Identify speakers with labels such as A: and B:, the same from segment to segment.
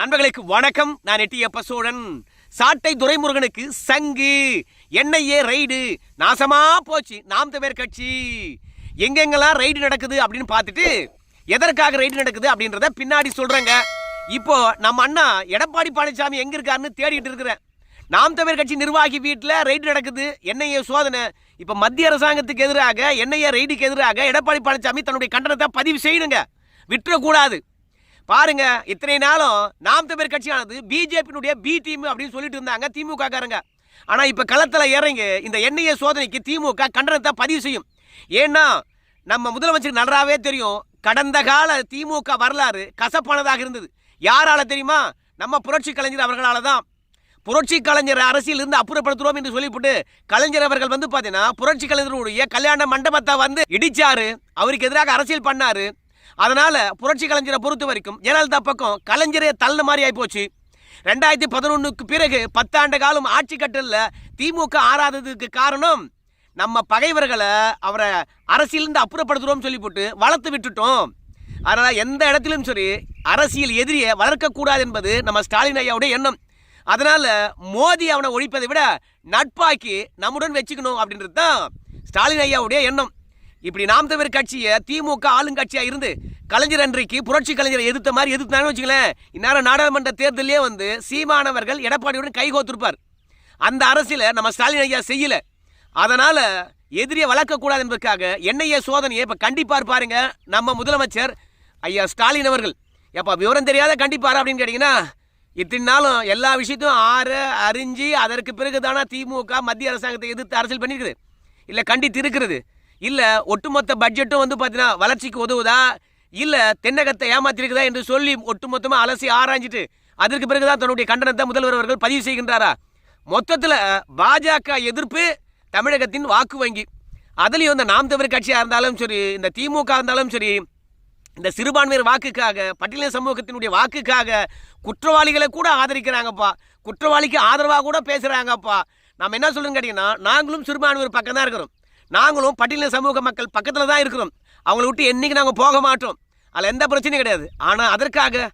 A: நண்பர்களுக்கு வணக்கம். நான் எட்டியப்ப சோழன் சாட்டை துரைமுருகனுக்கு சங்கு. NIA raid. நாசமா போச்சு. நாம் தமிழர் கட்சி. எங்கெங்கெல்லாம் ரைடு நடக்குது அப்படின்னு பார்த்துட்டு எதற்காக ரைடு நடக்குது அப்படின்றத பின்னாடி சொல்றேங்க. இப்போ நம்ம அண்ணா எடப்பாடி பழனிசாமி எங்க இருக்காருன்னு தேடிட்டு இருக்கிறேன். நாம் தமிழர் கட்சி நிர்வாகி வீட்டில் ரைடு நடக்குது. என்ஐஏ சோதனை. இப்போ மத்திய அரசாங்கத்துக்கு எதிராக என்ஐஏ ரைடுக்கு எதிராக எடப்பாடி பழனிசாமி தன்னுடைய கண்டனத்தை பதிவு செய்யணுங்க. விட்டுறக்கூடாது. பாருங்க இத்தனை நாளும் நாம் பேர் கட்சியானது பிஜேபியினுடைய பி டீம் அப்படின்னு சொல்லிட்டு இருந்தாங்க திமுக காரங்க ஆனா இப்ப களத்துல இறங்கி இந்த எண்ணெய சோதனைக்கு திமுக கண்டனத்தை பதிவு செய்யும். ஏன்னா நம்ம முதலமைச்சர் நன்றாவே தெரியும் கடந்த கால திமுக வரலாறு கசப்பானதாக இருந்தது. யாரால தெரியுமா? நம்ம புரட்சி கலைஞர் அவர்களால தான். புரட்சி கலைஞர் அரசியல் இருந்து அப்புறப்படுத்துறோம் என்று சொல்லிவிட்டு கலைஞர் அவர்கள் வந்து பாத்தீங்கன்னா புரட்சி கலைஞருடைய கல்யாண மண்டபத்தை வந்து இடிச்சாரு. அவருக்கு எதிராக அரசியல் பண்ணாரு. அதனால புரட்சி கலைஞரை பொறுத்த வரைக்கும் ஜெயலலிதா பக்கம் கலைஞரே தள்ள மாதிரி ஆகிப்போச்சு ரெண்டாயிரத்தி பதினொன்றுக்கு பிறகு பத்தாண்டு காலம் ஆட்சி கட்டலில் திமுக ஆறாததுக்கு காரணம் நம்ம பகைவர்களை அவரை அரசியலிருந்து அப்புறப்படுத்துகிறோம்னு சொல்லி போட்டு வளர்த்து விட்டுட்டோம். அதனால் எந்த இடத்திலும் சரி அரசியல் எதிரியை வளர்க்கக்கூடாது என்பது நம்ம ஸ்டாலின் ஐயாவுடைய எண்ணம். அதனால் மோதி அவனை ஒழிப்பதை விட நட்பாக்கி நம்முடன் வச்சுக்கணும் அப்படின்றது தான் ஸ்டாலின் ஐயாவுடைய எண்ணம். இப்படி நாம் தவிர கட்சியை திமுக ஆளுங்கட்சியாக இருந்து கலைஞர் அன்றைக்கு புரட்சி கலைஞரை எதிர்த்த மாதிரி எதிர்த்தாங்கன்னு வச்சுங்களேன் இந்நேரம் நாடாளுமன்ற தேர்தலே வந்து சீமானவர்கள் எடப்பாடியுடன் கைகோத்திருப்பார் அந்த அரசியலை நம்ம ஸ்டாலின் ஐயா செய்யல. அதனால எதிரியை வளர்க்கக்கூடாது என்பதற்காக என்ஐஏ சோதனையை இப்போ கண்டிப்பாக பாருங்க நம்ம முதலமைச்சர் ஐயா ஸ்டாலின் அவர்கள். எப்போ விவரம் தெரியாத கண்டிப்பார் அப்படின்னு கேட்டிங்கன்னா இத்தனை நாளும் எல்லா விஷயத்தையும் ஆற அறிஞ்சு அதற்கு பிறகு தானே திமுக மத்திய அரசாங்கத்தை எதிர்த்து அரசியல் பண்ணியிருக்குது இல்லை கண்டித்து இருக்கிறது. இல்லை ஒட்டுமொத்த பட்ஜெட்டும் வந்து பார்த்தீங்கன்னா வளர்ச்சிக்கு உதவுதா? இல்லை தென்னகத்தை ஏமாத்திருக்குதா என்று சொல்லி ஒட்டுமொத்தமாக அலசி ஆராய்ஞ்சிட்டு அதற்கு பிறகு தான் தன்னுடைய கண்டனத்தை முதல்வர் அவர்கள் பதிவு செய்கின்றாரா? மொத்தத்தில் பாஜக எதிர்ப்பு தமிழகத்தின் வாக்கு வங்கி. அதுலேயும் இந்த நாம் தமிழர் கட்சியாக இருந்தாலும் சரி இந்த திமுக இருந்தாலும் சரி இந்த சிறுபான்மையர் வாக்குக்காக பட்டியலின சமூகத்தினுடைய வாக்குக்காக குற்றவாளிகளை கூட ஆதரிக்கிறாங்கப்பா. குற்றவாளிக்கு ஆதரவாக கூட பேசுகிறாங்கப்பா நம்ம என்ன சொல்லுங்க கேட்டிங்கன்னா நாங்களும் சிறுபான்மையர் பக்கம் தான் இருக்கிறோம். நாங்களும் பட்டியலின சமூக மக்கள் பக்கத்தில் தான் இருக்கிறோம். அவங்கள விட்டு என்னைக்கு நாங்கள் போக மாட்டோம். அதில் எந்த பிரச்சனையும் கிடையாது. ஆனால் அதற்காக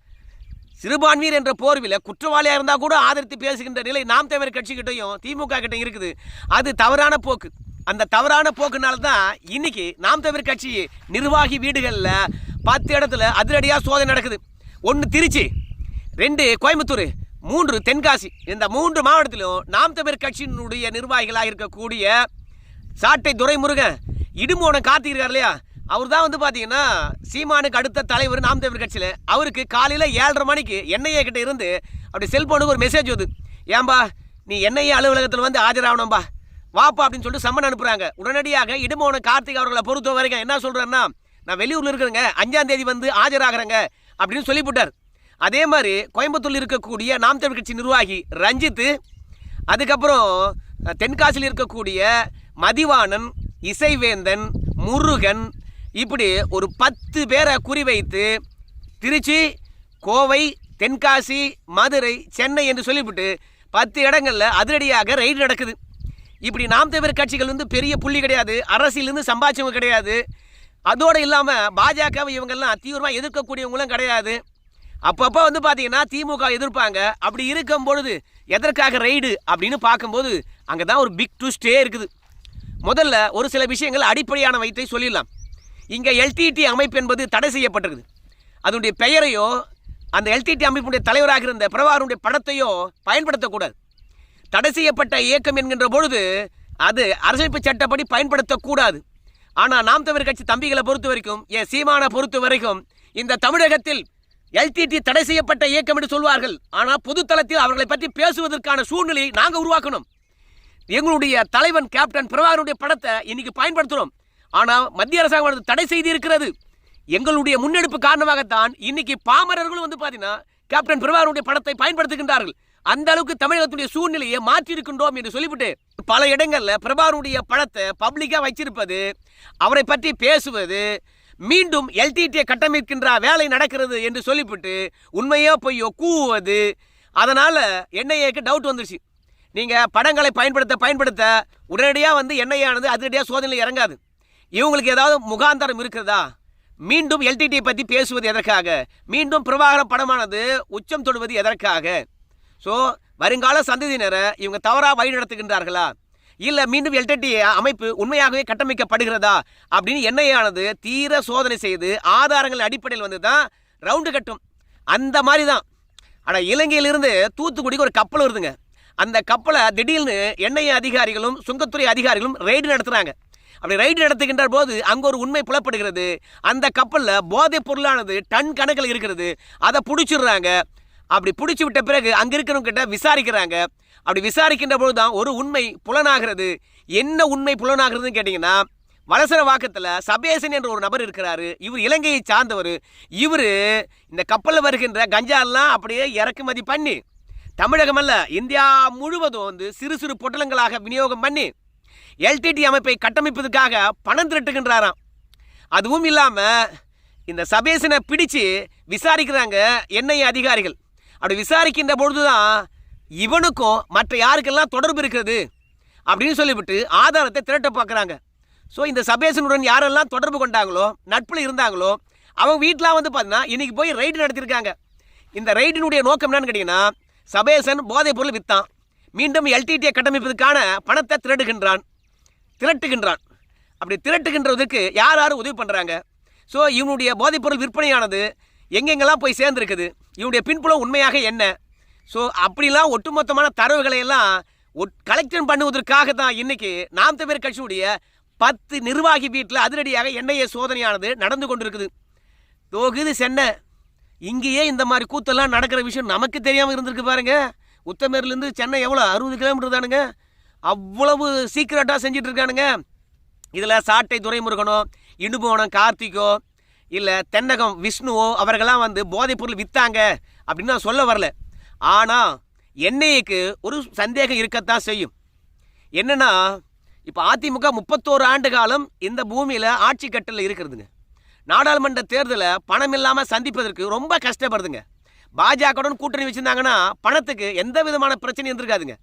A: சிறுபான்மையர் என்ற போர்வில் குற்றவாளியாக இருந்தால் கூட ஆதரித்து பேசுகின்ற நிலை நாம் தமிழர் கட்சிக்கிட்டையும் திமுக கிட்டையும் இருக்குது. அது தவறான போக்கு. அந்த தவறான போக்குனால தான் இன்னைக்கு நாம் தமிழர் கட்சி நிர்வாகி வீடுகளில் பத்து இடத்துல அதிரடியாக சோதனை நடக்குது. ஒன்று திருச்சி ரெண்டு கோயம்புத்தூர் மூன்று தென்காசி. இந்த மூன்று மாவட்டத்திலும் நாம் தமிழர் கட்சியினுடைய நிர்வாகிகளாக இருக்கக்கூடிய சாட்டை துரைமுருகன் இடுமோனம் காத்திருக்கார் இல்லையா அவர் தான் வந்து பார்த்தீங்கன்னா சீமானுக்கு அடுத்த தலைவர் நாம் தேவர் கட்சியில். அவருக்கு காலையில் ஏழரை மணிக்கு என்ஐஏ கிட்ட இருந்து அப்படி செல்போனுக்கு ஒரு மெசேஜ் வருது ஏன்பா நீ என்ஐஏ அலுவலகத்தில் வந்து ஆஜராகணும்பா. வாப்பா அப்படின்னு சொல்லிட்டு சம்மன் அனுப்புகிறாங்க உடனடியாக இடுமோன கார்த்திக் அவர்களை பொறுத்த வரைக்கும் என்ன சொல்கிறேன்னா நான் வெளியூரில் இருக்கிறேங்க. அஞ்சாம் தேதி வந்து ஆஜராகிறேங்க அப்படின்னு சொல்லிவிட்டார். அதே மாதிரி கோயம்புத்தூரில் இருக்கக்கூடிய நாம் தமிழ் கட்சி நிர்வாகி ரஞ்சித்து அதுக்கப்புறம் தென்காசியில் இருக்கக்கூடிய மதிவாணன் இசைவேந்தன் முருகன் இப்படி ஒரு பத்து பேரை குறிவைத்து திருச்சி கோவை தென்காசி மதுரை சென்னை என்று சொல்லிவிட்டு பத்து இடங்களில் அதிரடியாக ரைடு நடக்குது. இப்படி நாம் தவிர கட்சிகள் வந்து பெரிய புள்ளி கிடையாது அரசியலேருந்து சம்பாதிச்சவங்க கிடையாது. அதோடு இல்லாமல் பாஜகவை இவங்கெல்லாம் தீவிரமாக எதிர்க்கக்கூடியவங்களும் கிடையாது. அப்பப்போ வந்து பார்த்தீங்கன்னா திமுக எதிர்ப்பாங்க. அப்படி இருக்கும் பொழுது எதற்காக ரைடு அப்படின்னு பார்க்கும்போது அங்கே தான் ஒரு பிக் ட்விஸ்டே இருக்குது. முதல்ல ஒரு சில விஷயங்கள் அடிப்படையான வைத்தை சொல்லிடலாம். இங்கே எல்டிடி அமைப்பு என்பது தடை செய்யப்பட்டிருக்குது. அதனுடைய பெயரையோ அந்த எல்டிடி அமைப்புடைய தலைவராக இருந்த பிரபாகருடைய படத்தையோ பயன்படுத்தக்கூடாது. தடை செய்யப்பட்ட இயக்கம் என்கின்ற பொழுது அது அரசமைப்பு சட்டப்படி பயன்படுத்தக்கூடாது. ஆனால் நாம் தமிழ் கட்சி தம்பிகளை பொறுத்த வரைக்கும் ஏ சீமானை பொறுத்த வரைக்கும் இந்த தமிழகத்தில் எல்டிடி தடை செய்யப்பட்ட இயக்கம் என்று சொல்வார்கள். ஆனால் பொதுத்தளத்தில் அவர்களை பற்றி பேசுவதற்கான சூழ்நிலையை நாங்கள் உருவாக்கணும். எங்களுடைய தலைவன் கேப்டன் பிரபாகருடைய படத்தை இன்னைக்கு பயன்படுத்துகிறோம் ஆனால் மத்திய அரசாங்கம் தடை செய்து இருக்கிறது எங்களுடைய முன்னெடுப்பு காரணமாகத்தான் இன்னைக்கு பாமரர்களும் வந்து பார்த்தீங்கன்னா கேப்டன் பிரபாகருடைய படத்தை பயன்படுத்துகின்றார்கள். அந்த அளவுக்கு தமிழகத்துடைய சூழ்நிலையை மாற்றி இருக்கின்றோம் என்று சொல்லிவிட்டு பல இடங்களில் பிரபாகருடைய படத்தை பப்ளிக்காக வச்சிருப்பது அவரை பற்றி பேசுவது மீண்டும் எல்டிடியை கட்டமைக்கின்ற வேலை நடக்கிறது என்று சொல்லிவிட்டு உண்மையோ பொய்யோ கூவுவது அதனால் என்ஐஏக்கு டவுட் வந்துருச்சு. நீங்கள் படங்களை பயன்படுத்த பயன்படுத்த உடனடியாக வந்து என்ஐஏ அதிரடியாக சோதனையில் இறங்காது. இவங்களுக்கு ஏதாவது முகாந்தரம் இருக்கிறதா? மீண்டும் எல்டிடி பற்றி பேசுவது எதற்காக? மீண்டும் பிரபாகர படமானது உச்சம் தொடுவது எதற்காக? ஸோ வருங்கால சந்ததியினரை இவங்க தவறாக வழி நடத்துகின்றார்களா இல்லை மீண்டும் எல்டிடி அமைப்பு உண்மையாகவே கட்டமைக்கப்படுகிறதா? அப்படின்னு எண்ணெயானது தீர சோதனை செய்து ஆதாரங்கள் அடிப்படையில் வந்து தான் ரவுண்டு கட்டும். அந்த மாதிரி தான் ஆனால் இலங்கையிலிருந்து தூத்துக்குடிக்கு ஒரு கப்பல் வருதுங்க. அந்த கப்பலை திடீர்னு எண்ணெய் அதிகாரிகளும் சுங்கத்துறை அதிகாரிகளும் ரெய்டு நடத்துகிறாங்க அப்படி ரைடு நடத்துகின்ற போது அங்கே ஒரு உண்மை புலப்படுகிறது. அந்த கப்பலில் போதைப் பொருளானது டன் கணக்கில் இருக்கிறது. அதை பிடிச்சிடுறாங்க. அப்படி பிடிச்சி விட்ட பிறகு அங்கே இருக்கிறவங்க கிட்ட விசாரிக்கிறாங்க. அப்படி விசாரிக்கின்ற போது தான் ஒரு உண்மை புலனாகிறது. என்ன உண்மை புலனாகிறதுன்னு கேட்டிங்கன்னா வலசர வாக்கத்தில் சபேசன் என்ற ஒரு நபர் இருக்கிறாரு. இவர் இலங்கையை சார்ந்தவர். இவர் இந்த கப்பலில் வருகின்ற கஞ்சாலாம் அப்படியே இறக்குமதி பண்ணி தமிழகம் அல்ல இந்தியா முழுவதும் வந்து சிறு சிறு பொட்டலங்களாக விநியோகம் பண்ணி எல்டிடி அமைப்பை கட்டமைப்பதற்காக பணம் திரட்டுகின்றாராம். அதுவும் இல்லாமல் இந்த சபேசனை பிடிச்சு விசாரிக்கிறாங்க என்ஐ அதிகாரிகள். அப்படி விசாரிக்கின்ற பொழுதுதான் இவனுக்கும் மற்ற யாருக்கெல்லாம் தொடர்பு இருக்கிறது அப்படின்னு சொல்லிவிட்டு ஆதாரத்தை திரட்ட பார்க்குறாங்க. ஸோ இந்த சபேசனுடன் யாரெல்லாம் தொடர்பு கொண்டாங்களோ நட்பில் இருந்தாங்களோ அவங்க வீட்டிலாம் வந்து பார்த்தீங்கன்னா இன்றைக்கி போய் ரைடு நடத்தியிருக்காங்க இந்த ரைடினுடைய நோக்கம் என்னன்னு கேட்டிங்கன்னா சபேசன் போதைப் பொருள் வித்தான். மீண்டும் எல்டிடியை கட்டமைப்பதற்கான பணத்தை திரட்டுகின்றான். திரட்டுகின்றான். அப்படி திரட்டுகின்றதுக்கு யார் யார் உதவி பண்ணுறாங்க ஸோ இவனுடைய போதைப்பொருள் விற்பனையானது எங்கெங்கெல்லாம் போய் சேர்ந்துருக்குது? இவனுடைய பின்புலம் உண்மையாக என்ன? ஸோ அப்படிலாம் ஒட்டுமொத்தமான தரவுகளை எல்லாம் கலெக்ஷன் பண்ணுவதற்காக தான் இன்னைக்கு நாம் தமிழர் கட்சியுடைய பத்து நிர்வாகி வீட்டில் அதிரடியாக என்ஐஏ சோதனையானது நடந்து கொண்டிருக்குது. தொகுதி சென்னை இங்கேயே இந்த மாதிரி கூத்தெல்லாம் நடக்கிற விஷயம் நமக்கு தெரியாமல் இருந்திருக்கு பாருங்க. உத்தமேர்லேருந்து சென்னை எவ்வளோ அறுபது கிலோமீட்டர் தானுங்க. அவ்வளவு சீக்கிரட்டாக செஞ்சுட்டு இருக்கானுங்க. இதில் சாட்டை துரைமுருகனோ இடுபோனம் கார்த்திகோ இல்லை தென்னகம் விஷ்ணுவோ அவர்களாம் வந்து போதைப்பொருள் விற்றாங்க அப்படின்னு நான் சொல்ல வரல. ஆனால் என்ஐக்கு ஒரு சந்தேகம் இருக்கத்தான் செய்யும். என்னென்னா இப்போ அதிமுக முப்பத்தோரு ஆண்டு காலம் இந்த பூமியில் ஆட்சி கட்டில் இருக்கிறதுங்க. நாடாளுமன்ற தேர்தலை பணம் இல்லாமல் சந்திப்பதற்கு ரொம்ப கஷ்டப்படுதுங்க. பாஜகவுடன் கூட்டணி வச்சுருந்தாங்கன்னா பணத்துக்கு எந்த விதமான பிரச்சனையும் இருந்திருக்காதுங்க.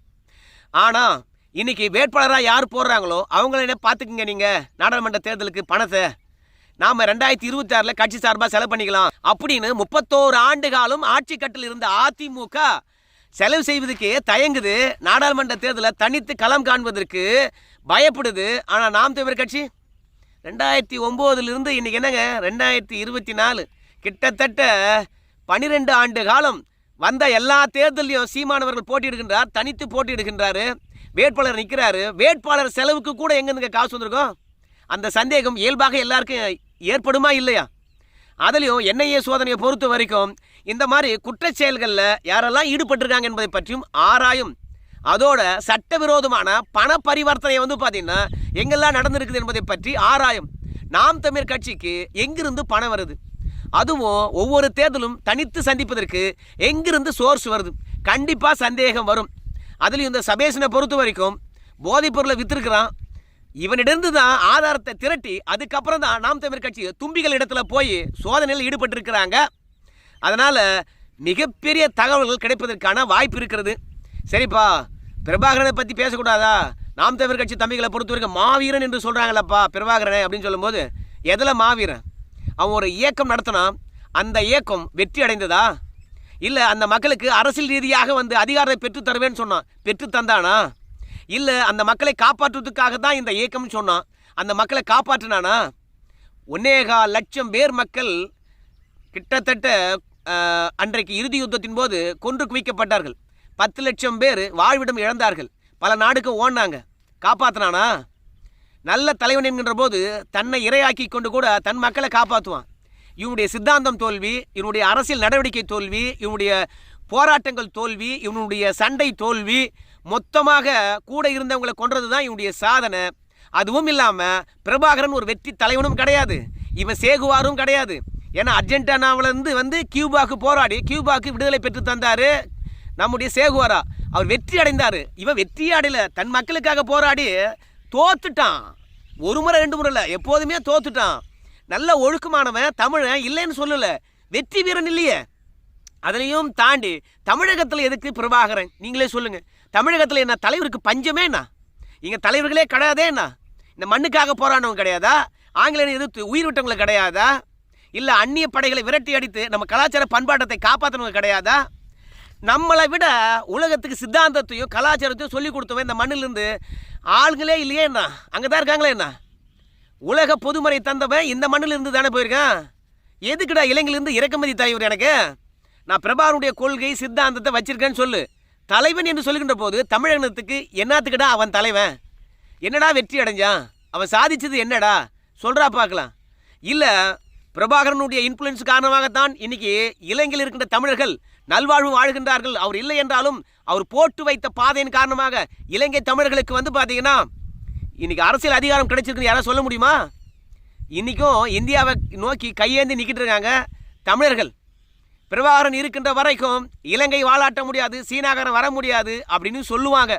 A: ஆனால் இன்றைக்கி வேட்பாளராக யார் போடுறாங்களோ அவங்கள பார்த்துக்குங்க நீங்கள் நாடாளுமன்ற தேர்தலுக்கு பணத்தை. நாம் ரெண்டாயிரத்தி இருபத்தாறில் கட்சி சார்பாக செலவு பண்ணிக்கலாம். அப்படின்னு முப்பத்தோரு ஆண்டு காலம் ஆட்சி கட்டில் இருந்த அதிமுக செலவு செய்வதற்கே தயங்குது. நாடாளுமன்ற தேர்தலை தனித்து களம் காண்பதற்கு பயப்படுது. ஆனால் நாம் தவிர கட்சி? ரெண்டாயிரத்தி ஒம்போதுலேருந்து இன்றைக்கி என்னங்க? ரெண்டாயிரத்தி இருபத்தி நாலு. கிட்டத்தட்ட பனிரெண்டு ஆண்டு காலம் வந்த எல்லா தேர்தலையும் சீமானவர்கள் போட்டியிடுகின்றார் தனித்து போட்டியிடுகின்றாரு வேட்பாளர் நிற்கிறாரு வேட்பாளர் செலவுக்கு கூட எங்கேருந்துங்க காசு வந்திருக்கோம்? அந்த சந்தேகம் இயல்பாக எல்லாருக்கும் ஏற்படுமா இல்லையா? அதுலேயும் என்ஐஏ சோதனையை பொறுத்த வரைக்கும் இந்த மாதிரி குற்றச்செயல்களில் யாரெல்லாம் ஈடுபட்டிருக்காங்க என்பதை பற்றியும் ஆராயும் அதோட சட்டவிரோதமான பண பரிவர்த்தனை வந்து பார்த்தீங்கன்னா எங்கெல்லாம் நடந்திருக்குது என்பதை பற்றி ஆராயும். நாம் தமிழ் கட்சிக்கு எங்கிருந்து பணம் வருது? அதுவும் ஒவ்வொரு தேர்தலும் தனித்து சந்திப்பதற்கு எங்கிருந்து சோர்ஸ் வருது? கண்டிப்பாக சந்தேகம் வரும். அதுலேயும் இந்த சபேஷனை பொறுத்த வரைக்கும் போதைப்பொருளை விற்றுருக்கிறான் இவனிடந்து தான் ஆதாரத்தை திரட்டி அதுக்கப்புறம் தான் நாம் தமிழ் கட்சி தும்பிகள் இடத்துல போய் சோதனையில் ஈடுபட்டிருக்கிறாங்க. அதனால் மிகப்பெரிய தகவல்கள் கிடைப்பதற்கான வாய்ப்பு இருக்கிறது. சரிப்பா பிரபாகரனை பற்றி பேசக்கூடாதா? நாம் தமிழ் கட்சி தம்பிகளை பொறுத்த வரைக்கும் மாவீரன் என்று சொல்கிறாங்களப்பா பிரபாகரனை அப்படின்னு சொல்லும்போது எதில் மாவீரன்? அவன் ஒரு இயக்கம் நடத்தினான் அந்த இயக்கம் வெற்றி அடைந்ததா? இல்லை அந்த மக்களுக்கு அரசியல் ரீதியாக வந்து அதிகாரத்தை பெற்று தருவேன்னு சொன்னான் பெற்று தந்தானா? இல்லை அந்த மக்களை காப்பாற்றுவதற்காக தான் இந்த இயக்கம்னு சொன்னான் அந்த மக்களை காப்பாற்றினானா? ஒன்னேகா லட்சம் பேர் மக்கள் கிட்டத்தட்ட அன்றைக்கு இறுதி யுத்தத்தின் போது கொன்று குவிக்கப்பட்டார்கள். பத்து லட்சம் பேர் வாழ்விடம் இழந்தார்கள். பல நாடுக்கு ஓடினாங்க. காப்பாற்றினானா நல்ல தலைவன் என்கின்ற போது தன்னை இரையாக்கி கொண்டு கூட தன் மக்களை காப்பாற்றுவான் இவனுடைய சித்தாந்தம் தோல்வி இவனுடைய அரசியல் நடவடிக்கை தோல்வி இவனுடைய போராட்டங்கள் தோல்வி இவனுடைய சண்டை தோல்வி மொத்தமாக கூட இருந்தவங்களை கொன்றது தான் இவனுடைய சாதனை. அதுவும் இல்லாமல் பிரபாகரன் ஒரு வெற்றி தலைவனும் கிடையாது. இவன் சேகுவாரும் கிடையாது. ஏன்னா அர்ஜென்டினாவிலேருந்து வந்து கியூபாக்கு போராடி கியூபாக்கு விடுதலை பெற்று தந்தார் நம்முடைய சேகுவாரா? அவர் வெற்றி அடைந்தார். இவன் வெற்றி அடையல. தன் மக்களுக்காக போராடி தோத்துட்டான். ஒரு முறை ரெண்டு முறை இல்லை எப்போதுமே தோத்துட்டான். நல்ல ஒழுக்கமானவன் தமிழன் இல்லைன்னு சொல்லலை. வெற்றி வீரன் இல்லையே. அதுலேயும் தாண்டி தமிழகத்தில் எதுக்கு பிரபாகரன்? நீங்களே சொல்லுங்க. தமிழகத்தில் என்ன தலைவருக்கு பஞ்சமே என்ன? இங்கே தலைவர்களே கிடையாதே என்ன? இந்த மண்ணுக்காக போராடினவங்க கிடையாதா? ஆங்கிலேயர் எதிர்த்து உயிர் விட்டவங்க கிடையாதா? இல்லை அந்நிய படைகளை விரட்டி அடித்து நம்ம கலாச்சார பண்பாட்டத்தை காப்பாற்றினவங்க கிடையாதா? நம்மளை விட உலகத்துக்கு சித்தாந்தத்தையும் கலாச்சாரத்தையும் சொல்லி கொடுத்தவன் இந்த மண்ணிலிருந்து ஆளுங்களே இல்லையே என்ன அங்கே தான் இருக்காங்களே என்ன உலக பொதுமறை தந்தவன் இந்த மண்ணிலிருந்து தானே போயிருக்கான்? எதுக்குடா இலங்கையிலிருந்து இறக்குமதி தலைவர் எனக்கு? நான் பிரபாருடைய கொள்கை சித்தாந்தத்தை வச்சிருக்கேன்னு சொல்லு. தலைவன் என்று சொல்லுகின்ற போது தமிழகத்துக்கு என்னத்துக்குடா அவன் தலைவன்? என்னடா வெற்றி அடைஞ்சான்? அவன் சாதிச்சது என்னடா? சொல்கிறா பார்க்கலாம். இல்லை பிரபாகரனுடைய இன்ஃப்ளூயன்ஸ் காரணமாகத்தான் இன்னைக்கு இலங்கையில் இருக்கின்ற தமிழர்கள் நல்வாழ்வு வாழ்கின்றார்கள். அவர் இல்லை என்றாலும் அவர் போட்டு வைத்த பாதையின் காரணமாக இலங்கை தமிழர்களுக்கு வந்து பார்த்தீங்கன்னா இன்னைக்கு அரசியல் அதிகாரம் கிடைச்சிருக்குன்னு யாராவது சொல்ல முடியுமா? இன்றைக்கும் இந்தியாவை நோக்கி கையேந்தி நிற்கிட்டு இருக்காங்க தமிழர்கள். பிரபாகரன் இருக்கின்ற வரைக்கும் இலங்கை வாழாட்ட முடியாது சீனாகரன் வர முடியாது அப்படின்னு சொல்லுவாங்க.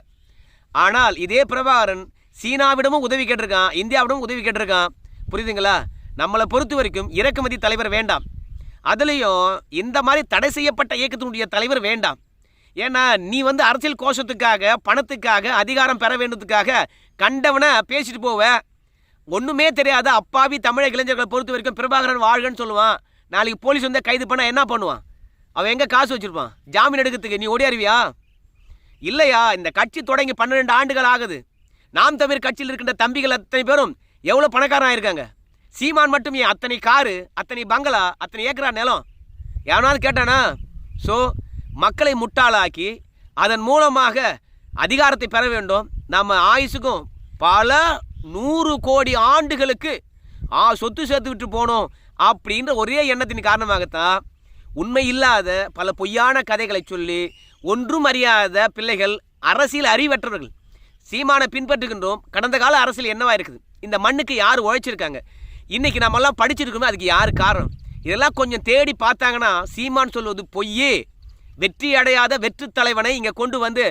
A: ஆனால் இதே பிரபாகரன் சீனாவிடமும் உதவி கேட்டிருக்கான் இந்தியாவிடமும் உதவி கேட்டிருக்கான். புரியுதுங்களா? நம்மளை பொறுத்த வரைக்கும் இறக்குமதி தலைவர் வேண்டாம். அதுலேயும் இந்த மாதிரி தடை செய்யப்பட்ட இயக்கத்தினுடைய தலைவர் வேண்டாம். ஏன்னா நீ வந்து அரசியல் கோஷத்துக்காக பணத்துக்காக அதிகாரம் பெற வேண்டுறதுக்காக கண்டவனை பேசிட்டு போவ. ஒன்றுமே தெரியாத அப்பாவி தமிழக இளைஞர்களை பொறுத்த வரைக்கும் பிரபாகரன் வாழ்கன்னு சொல்லுவான். நாளைக்கு போலீஸ் வந்து கைது பண்ணால் என்ன பண்ணுவான்? அவன் எங்கே காசு வச்சுருப்பான்? ஜாமீன் எடுக்கிறதுக்கு நீ ஓடியாருவியா? இல்லையா இந்த கட்சி தொடங்கி பன்னிரெண்டு ஆண்டுகள் ஆகுது. நாம் தமிழ் கட்சியில் இருக்கின்ற தம்பிகள் அத்தனை பேரும்? எவ்வளோ பணக்காரன் ஆயிருக்காங்க? சீமான் மட்டும் ஏன் அத்தனை காரு அத்தனை பங்களா அத்தனை ஏக்கரா நிலம்? எவனாவது கேட்டானா? ஸோ மக்களை முட்டாளாக்கி அதன் மூலமாக அதிகாரத்தை பெற வேண்டும். நம்ம ஆயுசுக்கும் பல நூறு கோடி ஆண்டுகளுக்கு ஆ சொத்து சேர்த்து விட்டு போனோம். அப்படின்ற ஒரே எண்ணத்தின் காரணமாகத்தான் உண்மை இல்லாத பல பொய்யான கதைகளை சொல்லி ஒன்றும் அறியாத பிள்ளைகள் அரசியல் அறிவற்றவர்கள். சீமானை பின்பற்றுகின்றோம். கடந்த கால அரசியல் என்னவாக இருக்குது? இந்த மண்ணுக்கு யார் உழைச்சிருக்காங்க? இன்றைக்கி நம்மெல்லாம் படிச்சிருக்கோமே அதுக்கு யார் காரணம்? இதெல்லாம் கொஞ்சம் தேடி பார்த்தாங்கன்னா சீமான் சொல்வது பொய்யே. வெற்றி அடையாத வெற்று தலைவனை இங்கே கொண்டு வந்து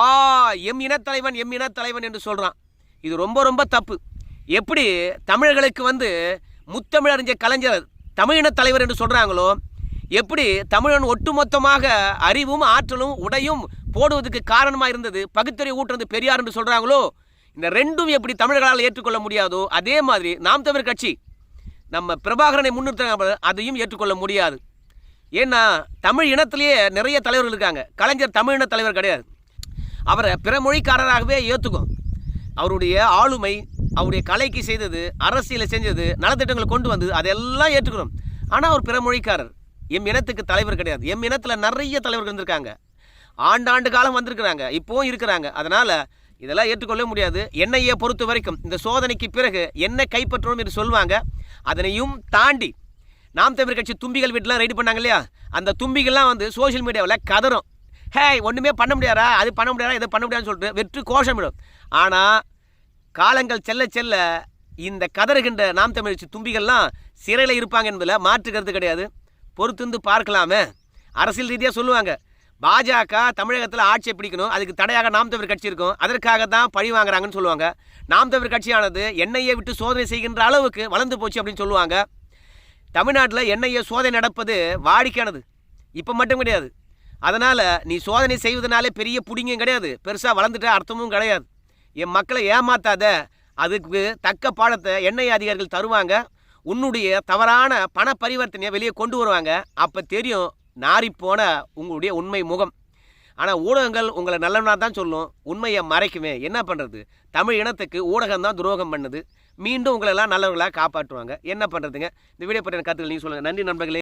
A: ஆ எம் இனத்தலைவன் எம் இனத்தலைவன் என்று சொல்கிறான் இது ரொம்ப ரொம்ப தப்பு. எப்படி தமிழர்களுக்கு வந்து முத்தமிழறிஞர் கலைஞர் தமிழின தலைவர் என்று சொல்கிறாங்களோ எப்படி தமிழன் ஒட்டுமொத்தமாக அறிவும் ஆற்றலும் உடையும் போடுவதற்கு காரணமாக இருந்தது பகுத்தறிவு ஊட்டுறது பெரியார் என்று சொல்கிறாங்களோ இந்த ரெண்டும் எப்படி தமிழர்களால் ஏற்றுக்கொள்ள முடியாதோ அதே மாதிரி நாம் தமிழ் கட்சி நம்ம பிரபாகரனை முன்னிறுத்த அதையும் ஏற்றுக்கொள்ள முடியாது. ஏன்னா தமிழ் இனத்திலேயே நிறைய தலைவர்கள் இருக்காங்க. கலைஞர் தமிழின தலைவர் கிடையாது. அவரை பிற மொழிக்காரராகவே ஏற்றுக்கும். அவருடைய ஆளுமை அவருடைய கலைக்கு செய்தது அரசியலை செஞ்சது நலத்திட்டங்களை கொண்டு வந்து அதெல்லாம் ஏற்றுக்கணும் ஆனால் அவர் பிற மொழிக்காரர். எம் இனத்துக்கு தலைவர் கிடையாது. எம் இனத்தில் நிறைய தலைவர்கள் இருந்திருக்காங்க ஆண்டாண்டு காலம் வந்திருக்கிறாங்க. இப்போவும் இருக்கிறாங்க. அதனால் இதெல்லாம் ஏற்றுக்கொள்ள முடியாது. என்னையை பொறுத்த வரைக்கும் இந்த சோதனைக்கு பிறகு என்ன கைப்பற்றணும் என்று சொல்லுவாங்க. அதனையும் தாண்டி நாம் தமிழ் கட்சி தும்பிகள் வீட்டெலாம் ரெடி பண்ணாங்க இல்லையா? அந்த தும்பிகள்லாம் வந்து சோஷியல் மீடியாவில் கதறும். ஹேய் ஒன்றுமே பண்ண முடியாதா? அது பண்ண முடியாதா? இதை பண்ண முடியாதுன்னு சொல்லிட்டு வெற்று கோஷமிடும் ஆனால் காலங்கள் செல்ல செல்ல இந்த கதறுகின்ற நாம் தமிழ் கட்சி தும்பிகள்லாம் சிறையில் இருப்பாங்க என்பதில் மாற்று கருத்து கிடையாது. பொறுத்திருந்து பார்க்கலாமே. அரசியல் ரீதியாக சொல்லுவாங்க. பாஜக தமிழகத்தில் ஆட்சியை பிடிக்கணும். அதுக்கு தடையாக நாம் தமிழர் கட்சி இருக்கும். அதற்காக தான் பழி வாங்குறாங்கன்னு சொல்லுவாங்க. நாம் தமிழர் கட்சியானது எண்ணெயை விட்டு சோதனை செய்கின்ற அளவுக்கு வளர்ந்து போச்சு அப்படின்னு சொல்லுவாங்க. தமிழ்நாட்டில் எண்ணெயை சோதனை நடப்பது வாடிக்கையானது. இப்போ மட்டும் கிடையாது. அதனால் நீ சோதனை செய்வதனாலே பெரிய புடிங்கும் கிடையாது. பெருசாக வளர்ந்துட்ட அர்த்தமும் கிடையாது. என் மக்களை ஏமாத்தாத அதுக்கு தக்க பாடத்தை எண்ணெய் அதிகாரிகள் தருவாங்க. உன்னுடைய தவறான பண பரிவர்த்தனையை வெளியே கொண்டு வருவாங்க. அப்போ தெரியும் நாரிப்போன உங்களுடைய உண்மை முகம். ஆனால் ஊடகங்கள் உங்களை நல்லவனாக தான் சொல்லும். உண்மையை மறைக்குமே. என்ன பண்ணுறது தமிழ் இனத்துக்கு ஊடகம் தான் துரோகம் பண்ணுது. மீண்டும் உங்களெல்லாம் நல்லவர்களாக காப்பாற்றுவாங்க. என்ன பண்ணுறதுங்க இந்த வீடியோ பற்றின கருத்துக்கள் நீங்கள் சொல்லுங்கள் நன்றி நண்பர்களே.